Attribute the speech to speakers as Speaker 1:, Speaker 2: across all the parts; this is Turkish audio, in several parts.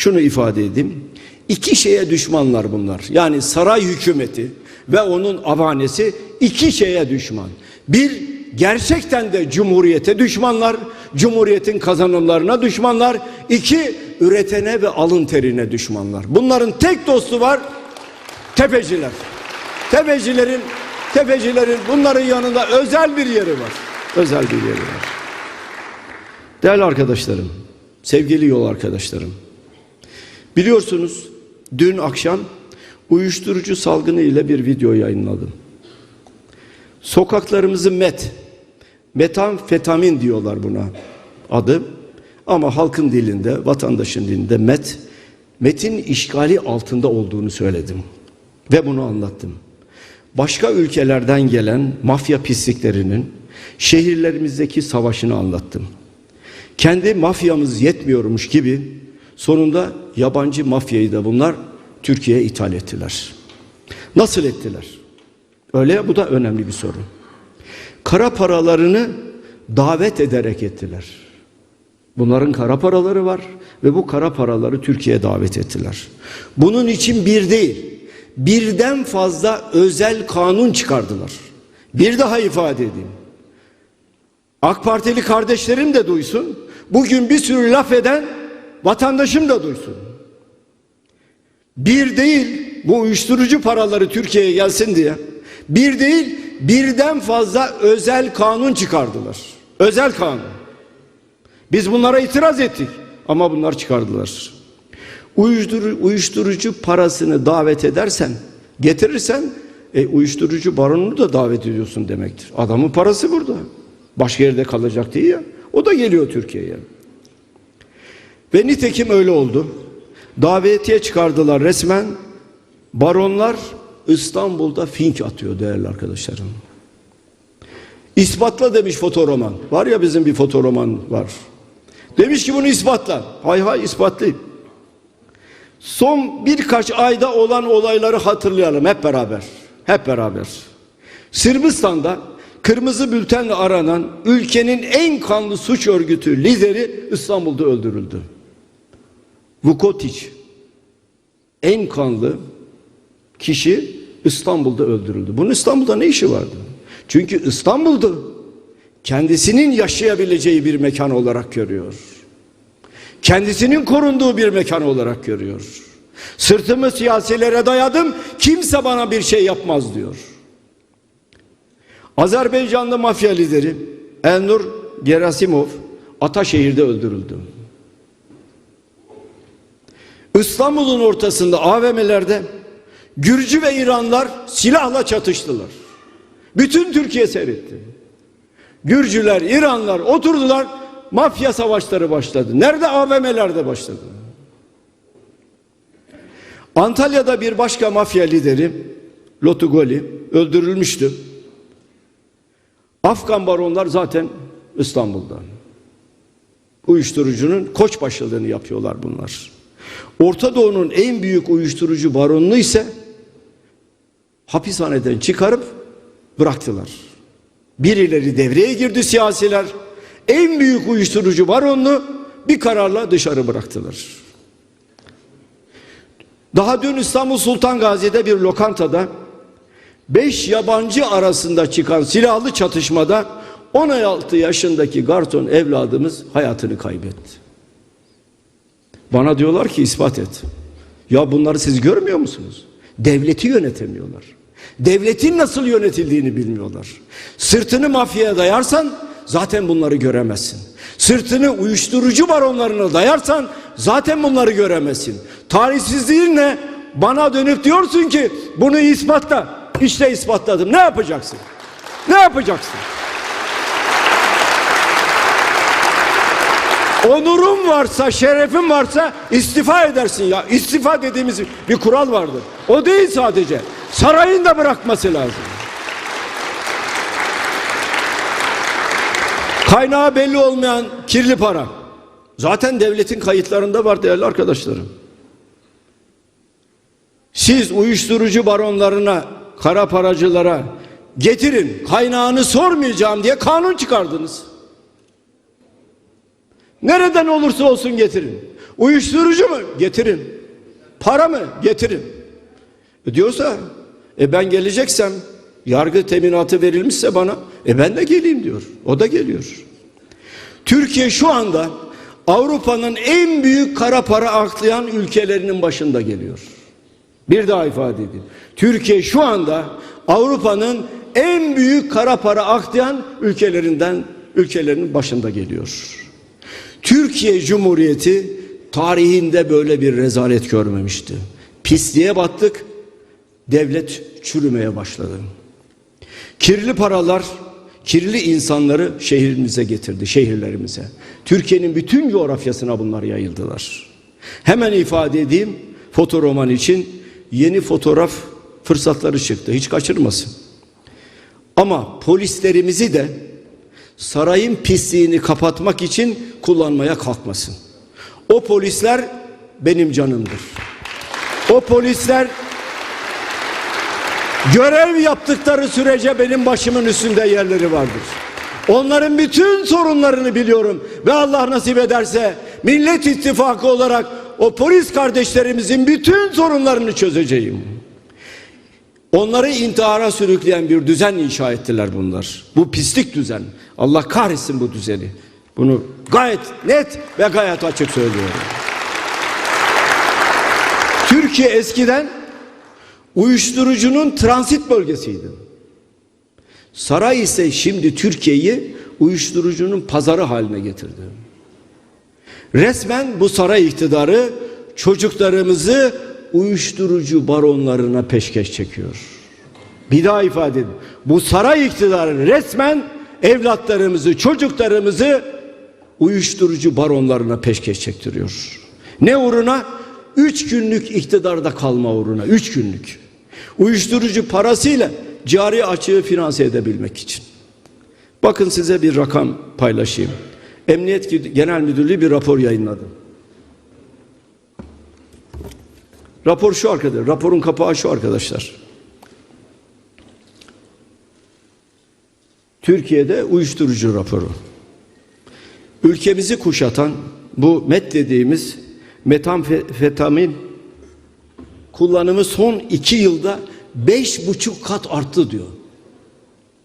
Speaker 1: şunu ifade edeyim. İki şeye düşmanlar bunlar. Yani saray hükümeti ve onun avanesi iki şeye düşman. Bir gerçekten de cumhuriyete düşmanlar, cumhuriyetin kazanımlarına düşmanlar. İki üretene ve alın terine düşmanlar. Bunların tek dostu var tepeciler. Tepecilerin tepecilerin bunların yanında özel bir yeri var. Özel bir yeri var. Değerli arkadaşlarım, sevgili yol arkadaşlarım. Biliyorsunuz dün akşam uyuşturucu salgını ile bir video yayınladım. Sokaklarımızı met, metamfetamin diyorlar buna adı. Ama halkın dilinde, vatandaşın dilinde met, metin işgali altında olduğunu söyledim. Ve bunu anlattım. Başka ülkelerden gelen mafya pisliklerinin şehirlerimizdeki savaşını anlattım. Kendi mafyamız yetmiyormuş gibi sonunda yabancı mafyayı da bunlar Türkiye'ye ithal ettiler. Nasıl ettiler? Öyle ya bu da önemli bir sorun. Kara paralarını davet ederek ettiler. Bunların kara paraları var ve bu kara paraları Türkiye'ye davet ettiler. Bunun için bir değil, birden fazla özel kanun çıkardılar. Bir daha ifade edeyim. AK Partili kardeşlerim de duysun. Bugün bir sürü laf eden vatandaşım da duysun. Bir değil bu uyuşturucu paraları Türkiye'ye gelsin diye. Bir değil birden fazla özel kanun çıkardılar. Özel kanun. Biz bunlara itiraz ettik ama bunlar çıkardılar. Uyuşturucu, uyuşturucu parasını davet edersen, getirirsen e, uyuşturucu baronunu da davet ediyorsun demektir. Adamın parası burada. Başka yerde kalacak ya. O da geliyor Türkiye'ye. Ve nitekim öyle oldu. Davetiye çıkardılar resmen. Baronlar İstanbul'da fink atıyor değerli arkadaşlarım. İspatla demiş fotoroman. Var ya bizim bir fotoroman var. Demiş ki bunu ispatla. Hay hay ispatlayayım. Son birkaç ayda olan olayları hatırlayalım hep beraber. Hep beraber. Sırbistan'da kırmızı bültenle aranan ülkenin en kanlı suç örgütü lideri İstanbul'da öldürüldü. Vukotic en kanlı kişi İstanbul'da öldürüldü. Bunun İstanbul'da ne işi vardı? Çünkü İstanbul'du. Kendisinin yaşayabileceği bir mekan olarak görüyor. Kendisinin korunduğu bir mekan olarak görüyor. Sırtımı siyasilere dayadım, kimse bana bir şey yapmaz diyor. Azerbaycanlı mafya lideri Elnur Gerasimov Ataşehir'de öldürüldü. İstanbul'un ortasında AVM'lerde Gürcü ve İranlar silahla çatıştılar. Bütün Türkiye seyretti. Gürcüler, İranlar oturdular, mafya savaşları başladı. Nerede? AVM'lerde başladı. Antalya'da bir başka mafya lideri Lotugoli öldürülmüştü. Afgan baronlar zaten İstanbul'da. Uyuşturucunun koçbaşılığını yapıyorlar bunlar. Orta Doğu'nun en büyük uyuşturucu baronunu ise hapishaneden çıkarıp bıraktılar. Birileri devreye girdi siyasiler. En büyük uyuşturucu baronunu bir kararla dışarı bıraktılar. Daha dün İstanbul Sultan Gazi'de bir lokantada beş yabancı arasında çıkan silahlı çatışmada 16 yaşındaki Garton evladımız hayatını kaybetti. Bana diyorlar ki ispat et. Ya bunları siz görmüyor musunuz? Devleti yönetemiyorlar. Devletin nasıl yönetildiğini bilmiyorlar. Sırtını mafyaya dayarsan zaten bunları göremezsin. Sırtını uyuşturucu baronlarına dayarsan zaten bunları göremezsin. Tarihsizliğinle bana dönüp diyorsun ki bunu ispatla. İşte ispatladım. Ne yapacaksın? Ne yapacaksın? Onurun varsa, şerefin varsa istifa edersin ya. İstifa dediğimiz bir kural vardır. O değil sadece. Sarayın da bırakması lazım. Kaynağı belli olmayan kirli para. Zaten devletin kayıtlarında var değerli arkadaşlarım. Siz uyuşturucu baronlarına, kara paracılara getirin kaynağını sormayacağım diye kanun çıkardınız. Nereden olursa olsun getirin. Uyuşturucu mu? Getirin. Para mı? Getirin. E diyorsa e ben geleceksem yargı teminatı verilmişse bana e ben de geleyim diyor. O da geliyor. Türkiye şu anda Avrupa'nın en büyük kara para aklayan ülkelerinin başında geliyor. Bir daha ifade edeyim. Türkiye şu anda Avrupa'nın en büyük kara para aklayan ülkelerinden ülkelerinin başında geliyor. Türkiye Cumhuriyeti tarihinde böyle bir rezalet görmemişti. Pisliğe battık, devlet çürümeye başladı. Kirli paralar, kirli insanları şehrimize getirdi, şehirlerimize. Türkiye'nin bütün coğrafyasına bunlar yayıldılar. Hemen ifade edeyim, fotoroman için yeni fotoğraf fırsatları çıktı. Hiç kaçırmasın. Ama polislerimizi de sarayın pisliğini kapatmak için kullanmaya kalkmasın. O polisler benim canımdır. O polisler görev yaptıkları sürece benim başımın üstünde yerleri vardır. Onların bütün sorunlarını biliyorum ve Allah nasip ederse Millet İttifakı olarak o polis kardeşlerimizin bütün sorunlarını çözeceğim. Onları intihara sürükleyen bir düzen inşa ettiler bunlar. Bu pislik düzen. Allah kahretsin bu düzeni. Bunu gayet net ve gayet açık söylüyorum. Türkiye eskiden uyuşturucunun transit bölgesiydi. Saray ise şimdi Türkiye'yi uyuşturucunun pazarı haline getirdi. Resmen bu saray iktidarı çocuklarımızı uyuşturucu baronlarına peşkeş çekiyor. Bir daha ifade edin. Bu saray iktidarı resmen evlatlarımızı, çocuklarımızı uyuşturucu baronlarına peşkeş çektiriyor. Ne uğruna? Üç günlük iktidarda kalma uğruna. Üç günlük. Uyuşturucu parasıyla cari açığı finanse edebilmek için. Bakın size bir rakam paylaşayım. Emniyet Genel Müdürlüğü bir rapor yayınladı. Rapor şu arkadaşlar. Raporun kapağı şu arkadaşlar. Türkiye'de uyuşturucu raporu. Ülkemizi kuşatan bu MET dediğimiz metamfetamin kullanımı son iki yılda beş buçuk kat arttı diyor.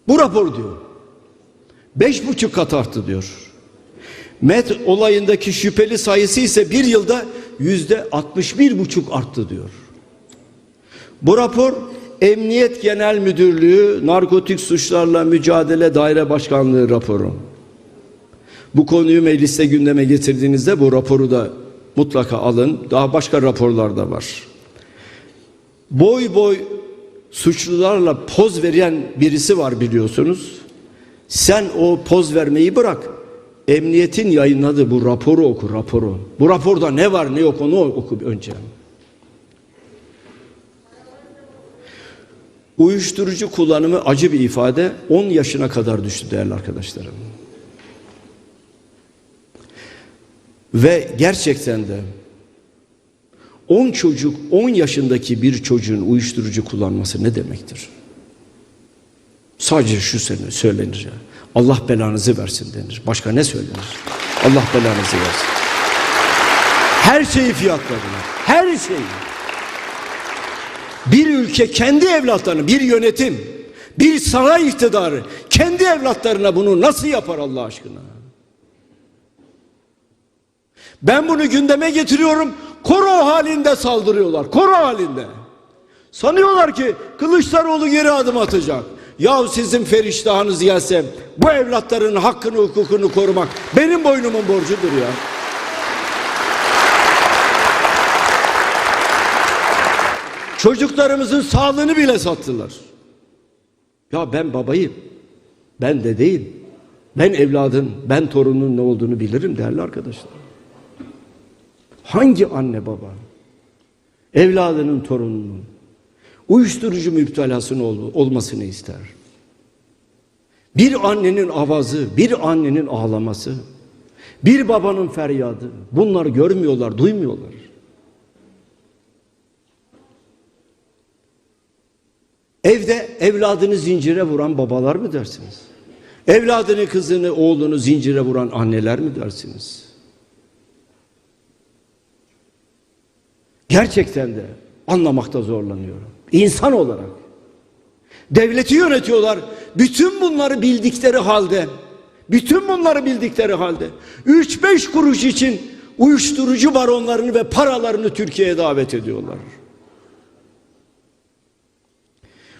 Speaker 1: Bu rapor diyor. Beş buçuk kat arttı diyor. MET olayındaki şüpheli sayısı ise bir yılda yüzde 61 buçuk arttı diyor. Bu rapor Emniyet Genel Müdürlüğü Narkotik Suçlarla Mücadele Daire Başkanlığı raporu. Bu konuyu mecliste gündeme getirdiğinizde bu raporu da mutlaka alın. Daha başka raporlar da var. Boy boy suçlularla poz veren birisi var biliyorsunuz. Sen o poz vermeyi bırak. Emniyetin yayınladığı bu raporu oku raporu. Bu raporda ne var ne yok onu oku önce. Uyuşturucu kullanımı acı bir ifade 10 yaşına kadar düştü değerli arkadaşlarım. Ve gerçekten de 10 çocuk 10 yaşındaki bir çocuğun uyuşturucu kullanması ne demektir? Sadece şu sene söylenir ya. Allah belanızı versin denir. Başka ne söylenir? Allah belanızı versin. Her şeyi fiyatladılar. Her şeyi. Bir ülke kendi evlatlarını, bir yönetim, bir saray iktidarı kendi evlatlarına bunu nasıl yapar Allah aşkına? Ben bunu gündeme getiriyorum. Koro halinde saldırıyorlar. Koro halinde. Sanıyorlar ki Kılıçdaroğlu geri adım atacak. Ya sizin feriştahınız gelse bu evlatların hakkını hukukunu korumak benim boynumun borcudur ya. Çocuklarımızın sağlığını bile sattılar. Ya ben babayım. Ben de değil. Ben evladın, ben torunun ne olduğunu bilirim değerli arkadaşlar. Hangi anne baba evladının torununun uyuşturucu müptelasının ol, olmasını ister? Bir annenin avazı, bir annenin ağlaması, bir babanın feryadı bunlar görmüyorlar, duymuyorlar. Evde evladını zincire vuran babalar mı dersiniz? Evladını, kızını, oğlunu zincire vuran anneler mi dersiniz? Gerçekten de anlamakta zorlanıyorum. İnsan olarak. Devleti yönetiyorlar. Bütün bunları bildikleri halde, bütün bunları bildikleri halde 3-5 kuruş için uyuşturucu baronlarını ve paralarını Türkiye'ye davet ediyorlar.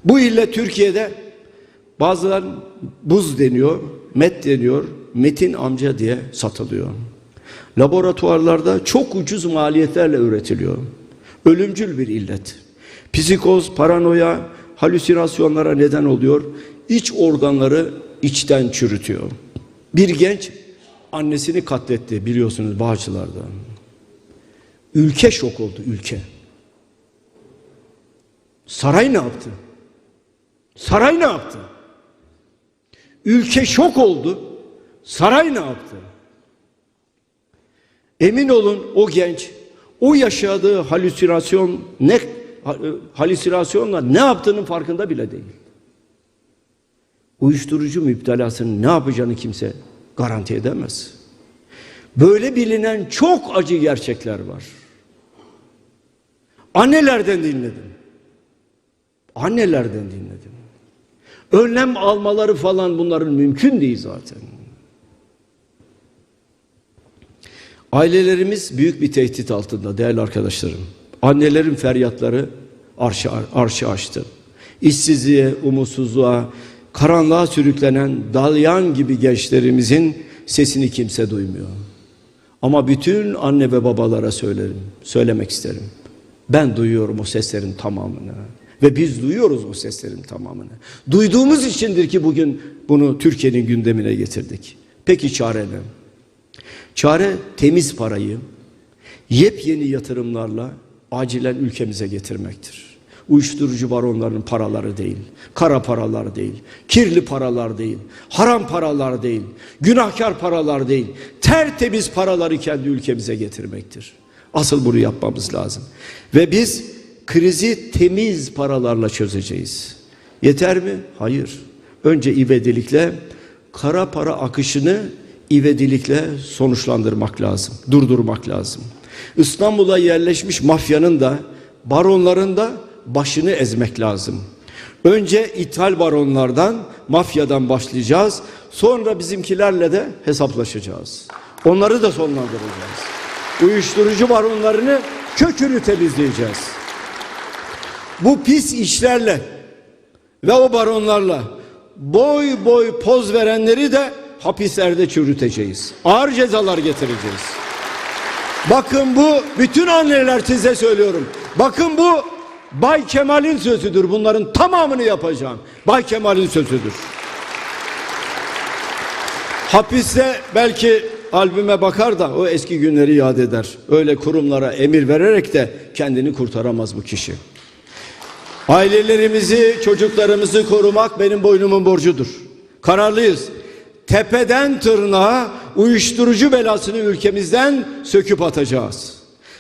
Speaker 1: Bu ille Türkiye'de bazılar buz deniyor, met deniyor, metin amca diye satılıyor. Laboratuvarlarda çok ucuz maliyetlerle üretiliyor. Ölümcül bir illet. Psikoz, paranoya, halüsinasyonlara neden oluyor. İç organları içten çürütüyor. Bir genç annesini katletti biliyorsunuz Bağcılar'da. Ülke şok oldu ülke. Saray ne yaptı? Saray ne yaptı? Ülke şok oldu. Saray ne yaptı? Emin olun o genç o yaşadığı halüsinasyon ne halüsinasyonla ne yaptığının farkında bile değil. Uyuşturucu müptelasının ne yapacağını kimse garanti edemez. Böyle bilinen çok acı gerçekler var. Annelerden dinledim. Annelerden dinledim. Önlem almaları falan bunların mümkün değil zaten. Ailelerimiz büyük bir tehdit altında değerli arkadaşlarım. Annelerin feryatları arşı, arşı açtı. İşsizliğe, umutsuzluğa, karanlığa sürüklenen dalyan gibi gençlerimizin sesini kimse duymuyor. Ama bütün anne ve babalara söylerim, söylemek isterim. Ben duyuyorum o seslerin tamamını. Ve biz duyuyoruz o seslerin tamamını. Duyduğumuz içindir ki bugün bunu Türkiye'nin gündemine getirdik. Peki çare ne? Çare temiz parayı yepyeni yatırımlarla acilen ülkemize getirmektir. Uyuşturucu baronlarının paraları değil, kara paralar değil, kirli paralar değil, haram paralar değil, günahkar paralar değil, tertemiz paraları kendi ülkemize getirmektir. Asıl bunu yapmamız lazım. Ve biz krizi temiz paralarla çözeceğiz. Yeter mi? Hayır. Önce ivedilikle kara para akışını ivedilikle sonuçlandırmak lazım, durdurmak lazım. İstanbul'a yerleşmiş mafyanın da baronların da başını ezmek lazım. Önce ithal baronlardan, mafyadan başlayacağız. Sonra bizimkilerle de hesaplaşacağız. Onları da sonlandıracağız. Uyuşturucu baronlarını kökünü temizleyeceğiz. Bu pis işlerle ve o baronlarla boy boy poz verenleri de hapislerde çürüteceğiz. Ağır cezalar getireceğiz. Bakın bu bütün anneler size söylüyorum. Bakın bu Bay Kemal'in sözüdür. Bunların tamamını yapacağım. Bay Kemal'in sözüdür. Hapiste belki albüme bakar da o eski günleri yad eder. Öyle kurumlara emir vererek de kendini kurtaramaz bu kişi. Ailelerimizi, çocuklarımızı korumak benim boynumun borcudur. Kararlıyız. Tepeden tırnağa uyuşturucu belasını ülkemizden söküp atacağız.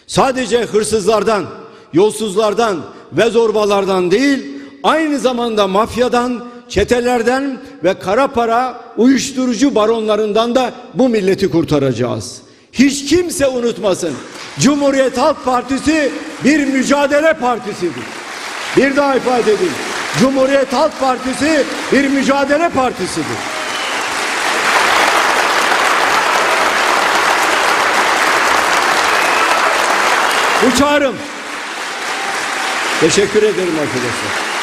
Speaker 1: Sadece hırsızlardan, yolsuzlardan ve zorbalardan değil, aynı zamanda mafyadan, çetelerden ve kara para uyuşturucu baronlarından da bu milleti kurtaracağız. Hiç kimse unutmasın. Cumhuriyet Halk Partisi bir mücadele partisidir. Bir daha ifade edeyim. Cumhuriyet Halk Partisi bir mücadele partisidir. Bu çağrım. Teşekkür ederim arkadaşlar.